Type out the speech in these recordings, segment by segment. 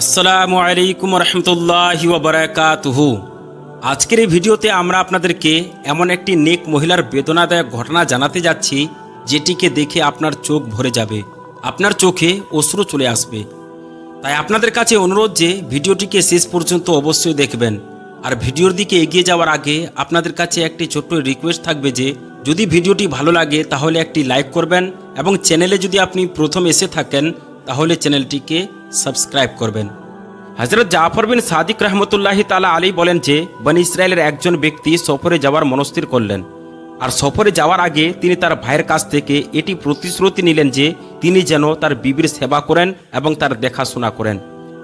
আসসালামু আলাইকুম রহমতুল্লাহি বারাকাতুহু আজকের এই ভিডিওতে আমরা আপনাদেরকে এমন একটি নেক মহিলার বেদনাদায়ক ঘটনা জানাতে যাচ্ছি, যেটিকে দেখে আপনার চোখ ভরে যাবে, আপনার চোখে অশ্রু চলে আসবে। তাই আপনাদের কাছে অনুরোধ যে ভিডিওটিকে শেষ পর্যন্ত অবশ্যই দেখবেন। আর ভিডিওর দিকে এগিয়ে যাওয়ার আগে আপনাদের কাছে একটি ছোট্ট রিকোয়েস্ট থাকবে যে, যদি ভিডিওটি ভালো লাগে তাহলে একটি লাইক করবেন এবং চ্যানেলে যদি আপনি প্রথম এসে থাকেন তাহলে চ্যানেলটিকে সাবস্ক্রাইব করবেন। হজরত জাফর বিন সাদিক রহমতুল্লাহি তালা আলী বলেন যে, বনি ইসরায়েলের একজন ব্যক্তি সফরে যাওয়ার মনস্থির করলেন। আর সফরে যাওয়ার আগে তিনি তার ভাইয়ের কাছ থেকে এটি প্রতিশ্রুতি নিলেন যে, তিনি যেন তার বিবির সেবা করেন এবং তার দেখাশোনা করেন।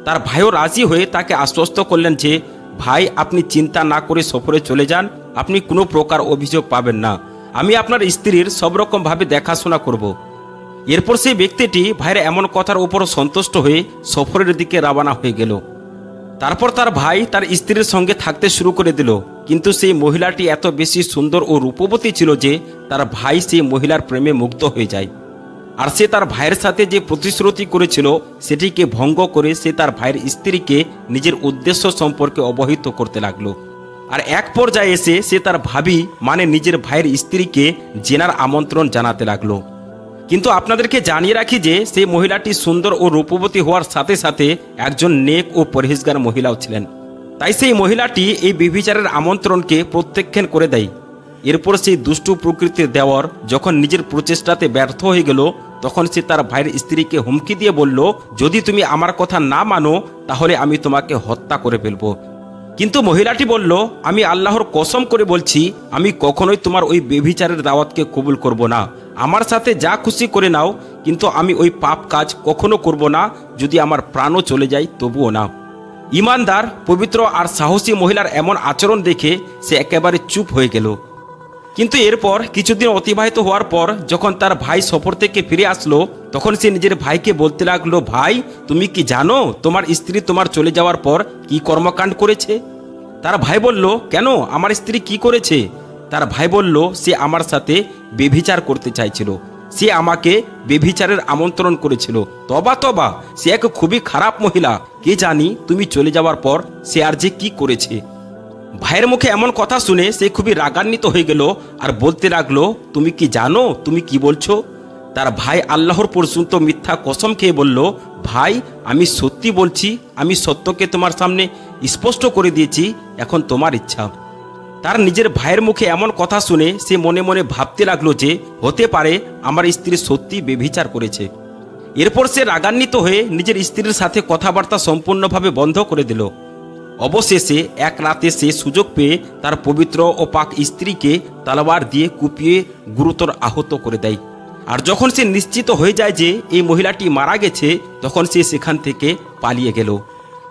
তার ভাইও রাজি হয়ে তাকে আশ্বস্ত করলেন যে, ভাই, আপনি চিন্তা না করে সফরে চলে যান। আপনি কোনো প্রকার অভিযোগ পাবেন না। আমি আপনার স্ত্রীর সব রকমভাবে দেখাশোনা করব। এরপর সেই ব্যক্তিটি ভাইয়ের এমন কথার উপর সন্তুষ্ট হয়ে সফরের দিকে রওনা হয়ে গেল। তারপর তার ভাই তার স্ত্রীর সঙ্গে থাকতে শুরু করে দিল। কিন্তু সেই মহিলাটি এত বেশি সুন্দর ও রূপবতী ছিল যে তার ভাই সেই মহিলার প্রেমে মুগ্ধ হয়ে যায়। আর সে তার ভাইয়ের সাথে যে প্রতিশ্রুতি করেছিল সেটিকে ভঙ্গ করে সে তার ভাইয়ের স্ত্রীকে নিজের উদ্দেশ্য সম্পর্কে অবহিত করতে লাগল। আর এক পর্যায়ে এসে সে তার ভাবি মানে নিজের ভাইয়ের স্ত্রীকে জেনার আমন্ত্রণ জানাতে লাগল। কিন্তু আপনাদেরকে জানিয়ে রাখি যে সেই মহিলাটি সুন্দর ও রূপবতী হওয়ার সাথে সাথে একজন নেক ও পরহেজগার মহিলাও ছিলেন। তাই সেই মহিলাটি এই বিবিচারের আমন্ত্রণকে প্রত্যাখ্যান করে দেয়। এরপর সেই দুষ্টু প্রকৃতির দেওয়ার যখন নিজের প্রচেষ্টাতে ব্যর্থ হয়ে গেল, তখন সে তার ভাইয়ের স্ত্রীকে হুমকি দিয়ে বলল, যদি তুমি আমার কথা না মানো, তাহলে আমি তোমাকে হত্যা করে ফেলব। কিন্তু মহিলাটি বলল, আমি আল্লাহর কসম করে বলছি, আমি কখনোই তোমার ওই বেভিচারের দাওয়াতকে কবুল করব না। আমার সাথে যা খুশি করে নাও, কিন্তু আমি ওই পাপ কাজ কখনো করব না। যদি আমার প্রাণও চলে যায়, তবুও না। ইমানদার, পবিত্র আর সাহসী মহিলার এমন আচরণ দেখে সে একেবারে চুপ হয়ে গেল। কিন্তু এরপর কিছুদিন অতিবাহিত হওয়ার পর যখন তার ভাই সফর থেকে ফিরে আসলো, তখন সে নিজের ভাইকে বলতে লাগল, ভাই, তুমি কি জানো তোমার স্ত্রী তোমার চলে যাওয়ার পর কি কর্মকাণ্ড করেছে? তার ভাই বলল, কেন? আমার স্ত্রী কি করেছে? তার ভাই বলল, সে আমার সাথে বেভিচার করতে চাইছিল। সে আমাকে বেভিচারের আমন্ত্রণ করেছিল। তবা তবা, সে এক খুবই খারাপ মহিলা। কে জানি তুমি চলে যাওয়ার পর সে আর যে কি করেছে? ভাইয়ের মুখে এমন কথা শুনে সে খুবই রাগান্বিত হয়ে গেল আর বলতে লাগল, তুমি কি জানো? তুমি কি বলছো? তার ভাই আল্লাহর পর্যন্ত মিথ্যা কসম খেয়ে বলল, ভাই, আমি সত্যি বলছি, আমি সত্যকে তোমার সামনে স্পষ্ট করে দিয়েছি, এখন তোমার ইচ্ছা। তার নিজের ভাইয়ের মুখে এমন কথা শুনে সে মনে মনে ভাবতে লাগল যে, হতে পারে আমার স্ত্রী সত্যি বেভিচার করেছে। এরপর সে রাগান্বিত হয়ে নিজের স্ত্রীর সাথে কথাবার্তা সম্পূর্ণভাবে বন্ধ করে দিল। অবশেষে এক রাতে সে সুযোগ পেয়ে তার পবিত্র ও পাক স্ত্রীকে তালবার দিয়ে কুপিয়ে গুরুতর আহত করে দেয়। আর যখন সে নিশ্চিত হয়ে যায় যে এই মহিলাটি মারা গেছে, তখন সে সেখান থেকে পালিয়ে গেল।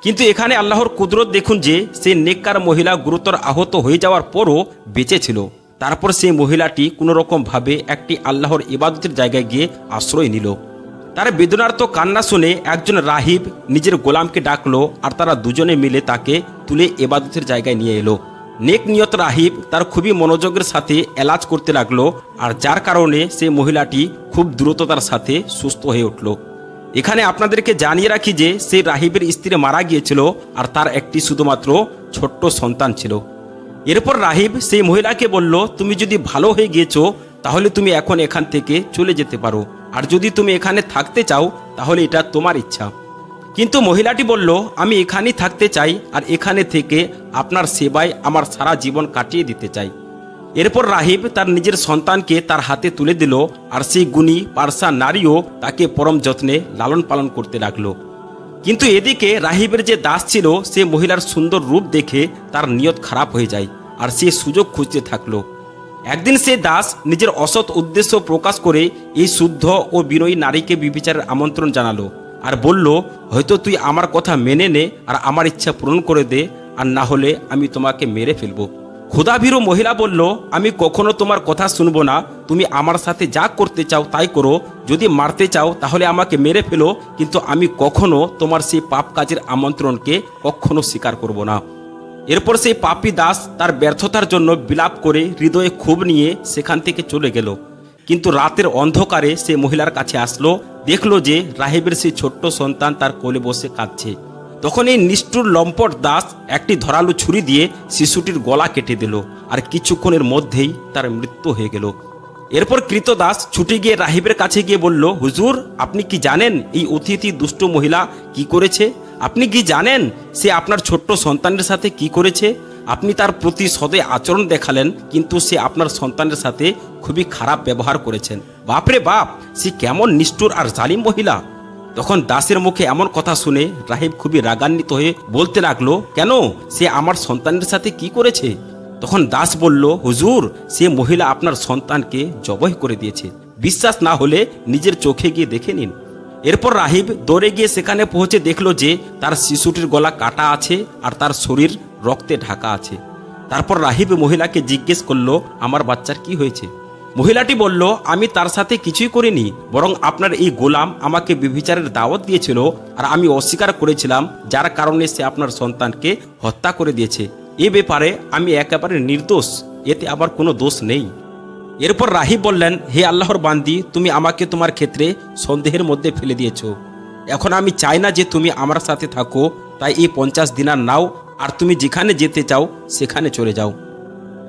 কিন্তু এখানে আল্লাহর কুদরত দেখুন যে সে নেককার মহিলা গুরুতর আহত হয়ে যাওয়ার পরও বেঁচে ছিল। তারপর সেই মহিলাটি কোনোরকমভাবে একটি আল্লাহর ইবাদতের জায়গায় গিয়ে আশ্রয় নিল। তার বেদনার্ত কান্না শুনে একজন রাহিব নিজের গোলামকে ডাকলো আর তারা দুজনে মিলে তাকে তুলে এবাদতের জায়গায় নিয়ে এলো। নেক নিয়ত রাহিব তার খুবই মনোযোগের সাথে এলাজ করতে লাগল আর যার কারণে সে মহিলাটি খুব দ্রুততার সাথে সুস্থ হয়ে উঠল। এখানে আপনাদেরকে জানিয়ে রাখি যে সে রাহিবের স্ত্রী মারা গিয়েছিল আর তার একটি শুধুমাত্র ছোট্ট সন্তান ছিল। এরপর রাহিব সেই মহিলাকে বলল, তুমি যদি ভালো হয়ে গিয়েছো, তাহলে তুমি এখন এখান থেকে চলে যেতে পারো। আর যদি তুমি এখানে থাকতে চাও, তাহলে এটা তোমার ইচ্ছা। কিন্তু মহিলাটি বলল, আমি এখানেই থাকতে চাই, আর এখানে থেকে আপনার সেবায় আমার সারা জীবন কাটিয়ে দিতে চাই। এরপর রাহিব তার নিজের সন্তানকে তার হাতে তুলে দিল, আর সেই গুণী, পারসা নারীও তাকে পরম যত্নে লালন পালন করতে লাগল। কিন্তু এদিকে রাহিবের যে দাস ছিল, সে মহিলার সুন্দর রূপ দেখে তার নিয়ত খারাপ হয়ে যায়, আর সে সুযোগ খুঁজতে থাকল। একদিন সে দাস নিজের অসৎ উদ্দেশ্য প্রকাশ করে এই শুদ্ধ ও বিনয়ী নারীকে বিবিচারের আমন্ত্রণ জানালো আর বলল, হয়তো তুই আমার কথা মেনে নে আর আমার ইচ্ছা পূরণ করে দে, আর না হলে আমি তোমাকে মেরে ফেলব। ক্ষুধাভীরু মহিলা বলল, আমি কখনো তোমার কথা শুনব না। তুমি আমার সাথে যা করতে চাও তাই করো। যদি মারতে চাও তাহলে আমাকে মেরে ফেলো, কিন্তু আমি কখনো তোমার সেই পাপ কাজের আমন্ত্রণকে কখনো স্বীকার করব না। এরপর সেই পাপী দাস তার ব্যর্থতার জন্য বিলাপ করে হৃদয়ে ক্ষোভ নিয়ে সেখান থেকে চলে গেল। কিন্তু রাতের অন্ধকারে সে মহিলার কাছে আসলো, দেখল যে রাহেবের সেই ছোট্ট সন্তান তার কোলে বসে কাঁদছে। তখন এই নিষ্ঠুর লম্পট দাস একটি ধরালু ছুরি দিয়ে শিশুটির গলা কেটে দিল আর কিছুক্ষণের মধ্যেই তার মৃত্যু হয়ে গেল। এরপর কৃতদাস ছুটে গিয়ে রাহিবের কাছে গিয়ে বলল, হুজুর, আপনি কি জানেন এই অতিথি দুষ্ট মহিলা কি করেছে? আপনি কি জানেন সে আপনার ছোট্ট সন্তানের সাথে কি করেছে? আপনি তার প্রতি সদয় আচরণ দেখালেন, কিন্তু সে আপনার সন্তানের সাথে খুবই খারাপ ব্যবহার করেছেন। বাপরে বাপ, সে কেমন নিষ্ঠুর আর জালিম মহিলা। তখন দাসের মুখে এমন কথা শুনে রাহিব খুবই রাগান্বিত হয়ে বলতে লাগল, কেন? সে আমার সন্তানের সাথে কি করেছে? তখন দাস বলল, হুজুর, সে মহিলা আপনার সন্তানকে জবহ করে দিয়েছে। বিশ্বাস না হলে নিজের চোখে গিয়ে দেখে নিন। এরপর রাহিব দৌড়ে গিয়ে সেখানে পৌঁছে দেখল যে তার শিশুটির গলা কাটা আছে আর তার শরীর রক্তে ঢাকা আছে। তারপর রাহিব মহিলাকে জিজ্ঞেস করল, আমার বাচ্চার কি হয়েছে? মহিলাটি বলল, আমি তার সাথে কিছুই করিনি, বরং আপনার এই গোলাম আমাকে বিবিচারের দাওয়াত দিয়েছিল আর আমি অস্বীকার করেছিলাম, যার কারণে সে আপনার সন্তানকে হত্যা করে দিয়েছে। এ ব্যাপারে আমি একেবারে নির্দোষ, এতে আবার কোনো দোষ নেই। এরপর রাহিব বললেন, হে আল্লাহর বান্দি, তুমি আমাকে তোমার ক্ষেত্রে সন্দেহের মধ্যে ফেলে দিয়েছ। এখন আমি চাই না যে তুমি আমার সাথে থাকো, তাই এই পঞ্চাশ দিনার নাও, আর তুমি যেখানে যেতে চাও, সেখানে চলে যাও।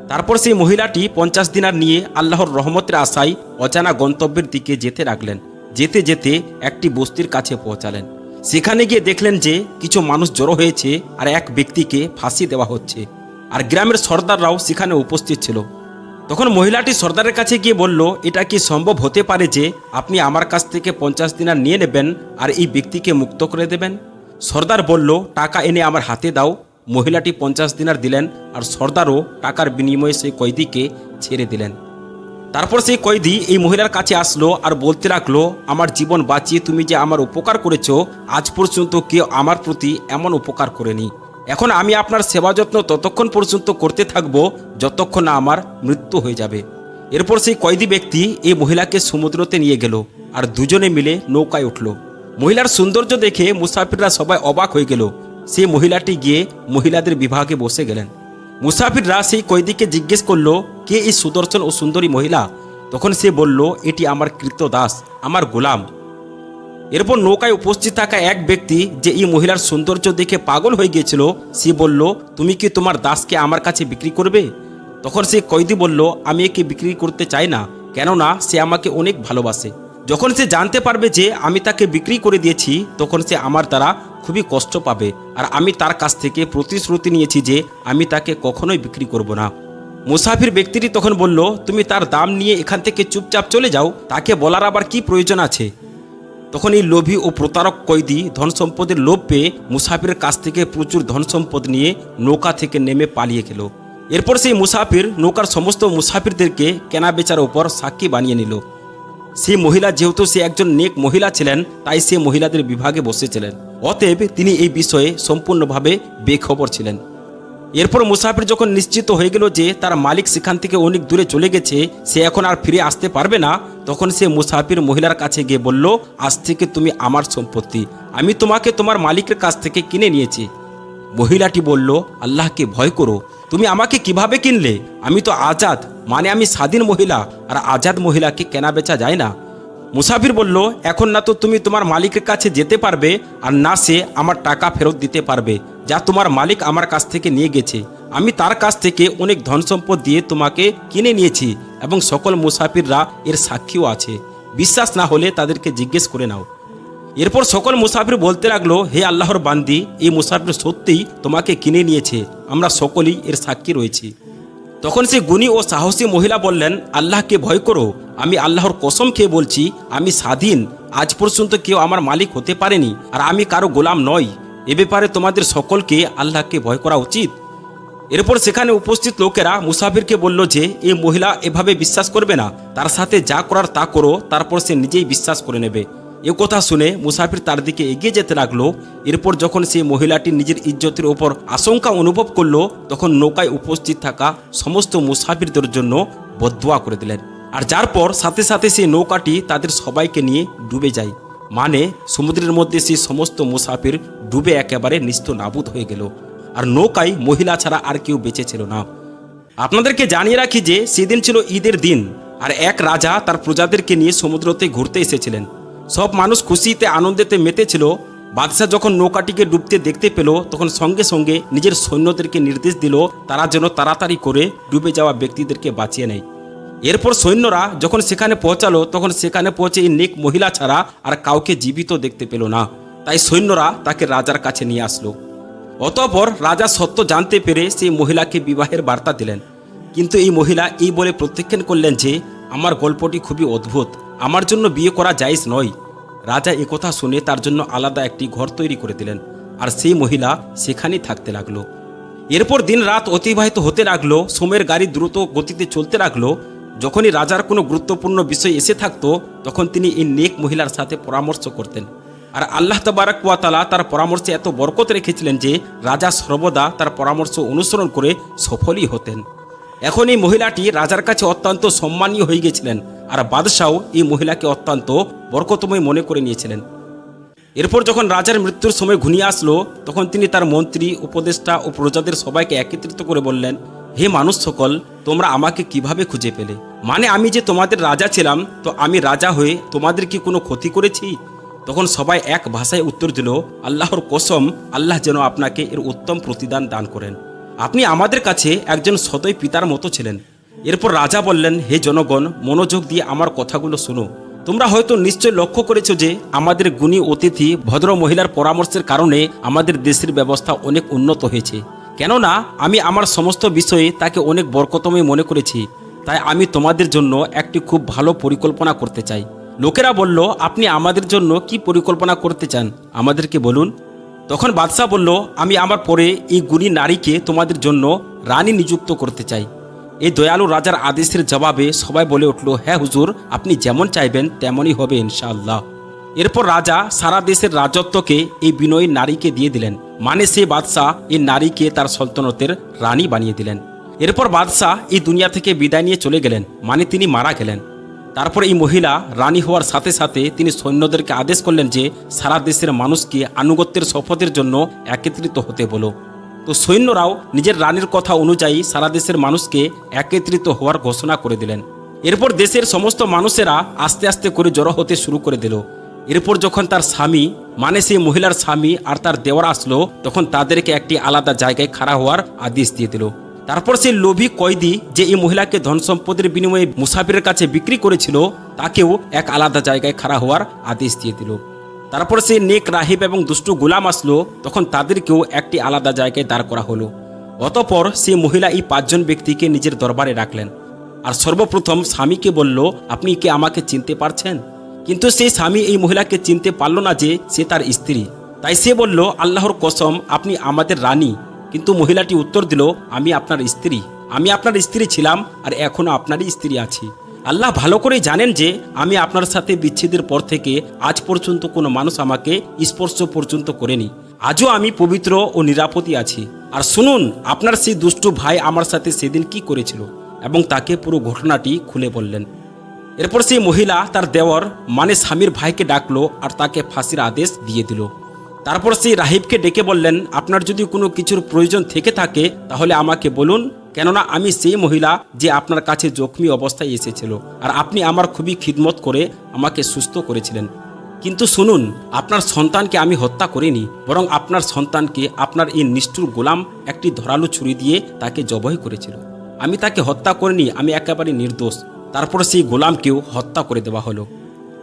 তারপর সেই মহিলাটি পঞ্চাশ দিনার নিয়ে আল্লাহর রহমতের আশায় অজানা গন্তব্যের দিকে যেতে লাগলেন। যেতে যেতে একটি বস্তির কাছে পৌঁছালেন। সেখানে গিয়ে দেখলেন যে কিছু মানুষ জড়ো হয়েছে আর এক ব্যক্তিকে ফাঁসি দেওয়া হচ্ছে। আর গ্রামের সর্দাররাও সেখানে উপস্থিত ছিল। তখন মহিলাটি সর্দারের কাছে গিয়ে বলল, এটা কি সম্ভব হতে পারে যে আপনি আমার কাছ থেকে পঞ্চাশ দিনার নিয়ে নেবেন আর এই ব্যক্তিকে মুক্ত করে দেবেন? সর্দার বলল, টাকা এনে আমার হাতে দাও। মহিলাটি পঞ্চাশ দিনার দিলেন আর সর্দারও টাকার বিনিময়ে সেই কয়েদিকে ছেড়ে দিলেন। তারপর সেই কয়েদি এই মহিলার কাছে আসলো আর বলতে লাগল, আমার জীবন বাঁচিয়ে তুমি যে আমার উপকার করেছ, আজ পর্যন্ত কেউ আমার প্রতি এমন উপকার করেনি। এখন আমি আপনার সেবা যত্ন ততক্ষণ পর্যন্ত করতে থাকব যতক্ষণ না আমার মৃত্যু হয়ে যাবে। এরপর সেই কয়েদি ব্যক্তি এই মহিলাকে সমুদ্রতে নিয়ে গেল আর দুজনে মিলে নৌকায় উঠল। মহিলার সৌন্দর্য দেখে মুসাফিররা সবাই অবাক হয়ে গেল। সেই মহিলাটি গিয়ে মহিলাদের বিভাগে বসে গেলেন। মুসাফিররা সেই কয়েদিকে জিজ্ঞেস করল, কে এই সুদর্শন ও সুন্দরী মহিলা? তখন সে বলল, এটি আমার কৃত দাস আমার গোলাম। এরপর নৌকায় উপস্থিত থাকা এক ব্যক্তি যে এই মহিলার সৌন্দর্য দেখে পাগল হয়ে গিয়েছিল, সে বলল, তুমি কি তোমার দাসকে আমার কাছে বিক্রি করবে? তখন সে কয়েদি বলল, আমি একে বিক্রি করতে চাই না, কেননা সে আমাকে অনেক ভালোবাসে। যখন সে জানতে পারবে যে আমি তাকে বিক্রি করে দিয়েছি, তখন সে আমার দ্বারা খুবই কষ্ট পাবে, আর আমি তার কাছ থেকে প্রতিশ্রুতি নিয়েছি যে আমি তাকে কখনোই বিক্রি করব না। মুসাফির ব্যক্তিটি তখন বলল, তুমি তার দাম নিয়ে এখান থেকে চুপচাপ চলে যাও, তাকে বলার আবার কি প্রয়োজন আছে? তখন এই লোভী ও প্রতারক কয়েদি ধন সম্পদের লোভ পেয়ে মুসাফিরের কাছ থেকে প্রচুর ধন সম্পদ নিয়ে নৌকা থেকে নেমে পালিয়ে গেল। এরপর সেই মুসাফির নৌকার সমস্ত মুসাফিরদেরকে কেনা বেচার ওপর সাক্ষী বানিয়ে নিল। সেই মহিলা যেহেতু সে একজন নেক মহিলা ছিলেন, তাই সে মহিলাদের বিভাগে বসেছিলেন। অতএব তিনি এই বিষয়ে সম্পূর্ণভাবে বেখবর ছিলেন। এরপর মুসাফির যখন নিশ্চিত হয়ে গেল যে তার মালিক সেখান থেকে অনেক দূরে চলে গেছে, সে এখন আর ফিরে আসতে পারবে না, তখন সে মুসাফির মহিলার কাছে গিয়ে বলল, আজ থেকে তুমি আমার সম্পত্তি, আমি তোমাকে তোমার মালিকের কাছ থেকে কিনে নিয়েছি। মহিলাটি বলল, আল্লাহকে ভয় করো, তুমি আমাকে কীভাবে কিনলে? আমি তো আজাদ মানে আমি স্বাধীন মহিলা, আর আজাদ মহিলাকে কেনা বেচা যায় না। মুসাফির বলল, এখন না তো তুমি তোমার মালিকের কাছে যেতে পারবে আর না সে আমার টাকা ফেরত দিতে পারবে, যা তোমার মালিক আমার কাছ থেকে নিয়ে গেছে। আমি তার কাছ থেকে অনেক ধন সম্পদ দিয়ে তোমাকে কিনে নিয়েছি এবং সকল মুসাফিররা এর সাক্ষীও আছে। বিশ্বাস না হলে তাদেরকে জিজ্ঞেস করে নাও। এরপর সকল মুসাফির বলতে লাগল, হে আল্লাহর বান্দি, এই মুসাফির সত্যিই তোমাকে কিনে নিয়েছে। আমরা সকলেই এর সাক্ষী রয়েছি। তখন সে গুণী ও সাহসী মহিলা বললেন, আল্লাহকে ভয় করো, আমি আল্লাহর কসম খেয়ে বলছি, আমি স্বাধীন, আজ পর্যন্ত কেউ আমার মালিক হতে পারেনি, আর আমি কারও গোলাম নই। এ ব্যাপারে তোমাদের সকলকে আল্লাহকে ভয় করা উচিত। এরপর সেখানে উপস্থিত লোকেরা মুসাফিরকে বলল যে এই মহিলা এভাবে বিশ্বাস করবে না, তার সাথে যা করার তা করো, তারপর সে নিজেই বিশ্বাস করে নেবে। এ কথা শুনে মুসাফির তার দিকে এগিয়ে যেতে লাগল। এরপর যখন সেই মহিলাটি নিজের ইজ্জতের ওপর আশঙ্কা অনুভব করল, তখন নৌকায় উপস্থিত থাকা সমস্ত মুসাফিরদের জন্য বদুয়া করে দিলেন। আর যার পর সাথে সাথে সেই নৌকাটি তাদের সবাইকে নিয়ে ডুবে যায়। মানে সমুদ্রের মধ্যে সেই সমস্ত মুসাফির ডুবে একেবারে নিস্ত নাবুদ হয়ে গেল। আর নৌকায় মহিলা ছাড়া আর কেউ বেঁচে ছিল না। আপনাদেরকে জানিয়ে রাখি যে সেদিন ছিল ঈদের দিন, আর এক রাজা তার প্রজাদেরকে নিয়ে সমুদ্রতে ঘুরতে এসেছিলেন। সব মানুষ খুশিতে, আনন্দেতে মেতেছিল। বাদশাহ যখন নৌকাটিকে ডুবতে দেখতে পেল, তখন সঙ্গে সঙ্গে নিজের সৈন্যদেরকে নির্দেশ দিল, তারা যেন তাড়াতাড়ি করে ডুবে যাওয়া ব্যক্তিদেরকে বাঁচিয়ে নেয়। এরপর সৈন্যরা যখন সেখানে পৌঁছালো, তখন সেখানে পৌঁছে এই নেক মহিলা ছাড়া আর কাউকে জীবিত দেখতে পেল না। তাই সৈন্যরা তাকে রাজার কাছে নিয়ে আসলো। অতঃপর রাজা সত্য জানতে পেরে সেই মহিলাকে বিবাহের বার্তা দিলেন। কিন্তু এই মহিলা এই বলে প্রত্যাখ্যান করলেন যে, আমার গল্পটি খুবই অদ্ভুত। আমার জন্য বিয়ে করা জায়েজ নয়। রাজা একথা শুনে তার জন্য আলাদা একটি ঘর তৈরি করে দিলেন, আর সেই মহিলা সেখানেই থাকতে লাগল। এরপর দিন রাত অতিবাহিত হতে লাগল, সোমের গাড়ি দ্রুত গতিতে চলতে লাগল। যখনই রাজার কোনো গুরুত্বপূর্ণ বিষয় এসে থাকতো, তখন তিনি এই নেক মহিলার সাথে পরামর্শ করতেন। আর আল্লাহ তবারক ওয়াতালা তার পরামর্শে এত বরকত রেখেছিলেন যে, রাজা সর্বদা তার পরামর্শ অনুসরণ করে সফলই হতেন। এখন এই মহিলাটি রাজার কাছে অত্যন্ত সম্মানীয় হয়ে গেছিলেন, আর বাদশাও এই মহিলাকে অত্যন্ত বরকতময় মনে করে নিয়েছিলেন। এরপর যখন রাজার মৃত্যুর সময় ঘুনিয়ে আসলো, তখন তিনি তার মন্ত্রী, উপদেষ্টা ও প্রজাদের সবাইকে একত্রিত করে বললেন, হে মানুষ সকল, তোমরা আমাকে কীভাবে খুঁজে পেলে? মানে আমি যে তোমাদের রাজা ছিলাম, তো আমি রাজা হয়ে তোমাদের কি কোনো ক্ষতি করেছি? তখন সবাই এক ভাষায় উত্তর দিল, আল্লাহর কসম, আল্লাহ যেন আপনাকে এর উত্তম প্রতিদান দান করেন। আপনি আমাদের কাছে একজন সদয় পিতার মতো ছিলেন। এরপর রাজা বললেন, হে জনগণ, মনোযোগ দিয়ে আমার কথাগুলো শোনো। তোমরা হয়তো নিশ্চয় লক্ষ্য করেছ যে আমাদের গুণী অতিথি ভদ্র মহিলার পরামর্শের কারণে আমাদের দেশের ব্যবস্থা অনেক উন্নত হয়েছে। কেননা, আমি আমার সমস্ত বিষয়ে তাকে অনেক বরকতময় মনে করেছি। তাই আমি তোমাদের জন্য একটি খুব ভালো পরিকল্পনা করতে চাই। লোকেরা বলল, আপনি আমাদের জন্য কি পরিকল্পনা করতে চান? আমাদেরকে বলুন। তখন বাদশাহ বলল, আমি আমার পরে এই গুণী নারীকে তোমাদের জন্য রানী নিযুক্ত করতে চাই। এই দয়ালু রাজার আদেশের জবাবে সবাই বলে উঠল হ্যাঁ হুজুর, আপনি যেমন চাইবেন তেমনই হবে ইনশাআল্লাহ। এরপর রাজা সারা দেশের রাজত্বকে এই বিনয়ী নারীকে দিয়ে দিলেন মানে সে বাদশাহ এই নারীকে তার সল্তনতের রানী বানিয়ে দিলেন। এরপর বাদশাহ এই দুনিয়া থেকে বিদায় নিয়ে চলে গেলেন মানে তিনি মারা গেলেন। তারপর এই মহিলা রানী হওয়ার সাথে সাথে তিনি সৈন্যদেরকে আদেশ করলেন যে সারা দেশের মানুষকে আনুগত্যের শপথের জন্য একত্রিত হতে বলো। তো সৈন্যরাও নিজের রানীর কথা অনুযায়ী সারা দেশের মানুষকে একত্রিত হওয়ার ঘোষণা করে দিলেন। এরপর দেশের সমস্ত মানুষেরা আস্তে আস্তে করে জড়ো হতে শুরু করে দিল। এরপর যখন তার স্বামী মানে সেই মহিলার স্বামী আর তার দেওয়ার আসলো, তখন তাদেরকে একটি আলাদা জায়গায় খাড়া হওয়ার আদেশ দিয়ে দিল। তারপর সেই লোভী কয়েদি যে এই মহিলাকে ধন সম্পদের বিনিময়ে মুসাফিরের কাছে বিক্রি করেছিল, তাকেও এক আলাদা জায়গায় খাড়া হওয়ার আদেশ দিয়ে দিল। তারপর সেই নেক রাহিব এবং দুষ্টু গোলাম আসলো, তখন তাদেরকেও একটি আলাদা জায়গায় দাঁড় করা হলো। অতপর সেই মহিলা এই পাঁচজন ব্যক্তিকে নিজের দরবারে রাখলেন। আর সর্বপ্রথম স্বামীকে বলল, আপনি কি আমাকে চিনতে পারছেন? কিন্তু সেই স্বামী এই মহিলাকে চিনতে পারল না যে সে তার স্ত্রী। তাই সে বলল, আল্লাহর কসম, আপনি আমাদের রানী। কিন্তু মহিলাটি উত্তর দিল, আমি আপনার স্ত্রী। আমি আপনার স্ত্রী ছিলাম আর এখনও আপনারই স্ত্রী আছি। আল্লাহ ভালো করে জানেন যে আমি আপনার সাথে বিচ্ছেদের পর থেকে আজ পর্যন্ত কোনো মানুষ আমাকে স্পর্শ পর্যন্ত করেনি। আজও আমি পবিত্র ও নিরাপদই আছি। আর শুনুন, আপনার সেই দুষ্টু ভাই আমার সাথে সেদিন কি করেছিল? এবং তাকে পুরো ঘটনাটি খুলে বললেন। এরপর সেই মহিলা তার দেওয়ার মানে স্বামীর ভাইকে ডাকলো আর তাকে ফাঁসির আদেশ দিয়ে দিল। তারপর সেই রাহিবকে ডেকে বললেন, আপনার যদি কোনো কিছুর প্রয়োজন থেকে থাকে, তাহলে আমাকে বলুন। কেননা আমি সেই মহিলা যে আপনার কাছে জখমি অবস্থায় এসেছিল। আর আপনি আমার খুবই খিদমত করে আমাকে সুস্থ করেছিলেন। কিন্তু শুনুন, আপনার সন্তানকে আমি হত্যা করিনি, বরং আপনার সন্তানকে আপনার এই নিষ্ঠুর গোলাম একটি ধরালু ছুরি দিয়ে তাকে জবই করেছিল। আমি তাকে হত্যা করিনি, আমি একেবারে নির্দোষ। তারপর সেই গোলামকেও হত্যা করে দেওয়া হলো।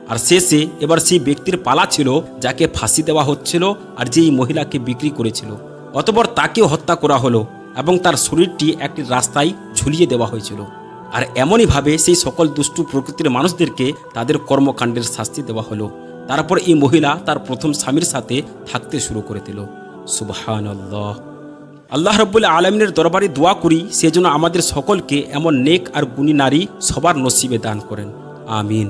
আর শেষে এবার সেই ব্যক্তির পালা ছিল যাকে ফাঁসি দেওয়া হচ্ছিল আর যে এই মহিলাকে বিক্রি করেছিল। অতপর তাকেও হত্যা করা হলো এবং তার শরীরটি একটি রাস্তায় ঝুলিয়ে দেওয়া হয়েছিল। আর এমনইভাবে সেই সকল দুষ্টু প্রকৃতির মানুষদেরকে তাদের কর্মকাণ্ডের শাস্তি দেওয়া হলো। তারপর এই মহিলা তার প্রথম স্বামীর সাথে থাকতে শুরু করে দিল। সুবহান আল্লাহ রব্বুল্লা আলমিনের দরবারে দোয়া করি সেজন্য আমাদের সকলকে এমন নেক আর গুণী নারী সবার নসিবে দান করেন। আমিন।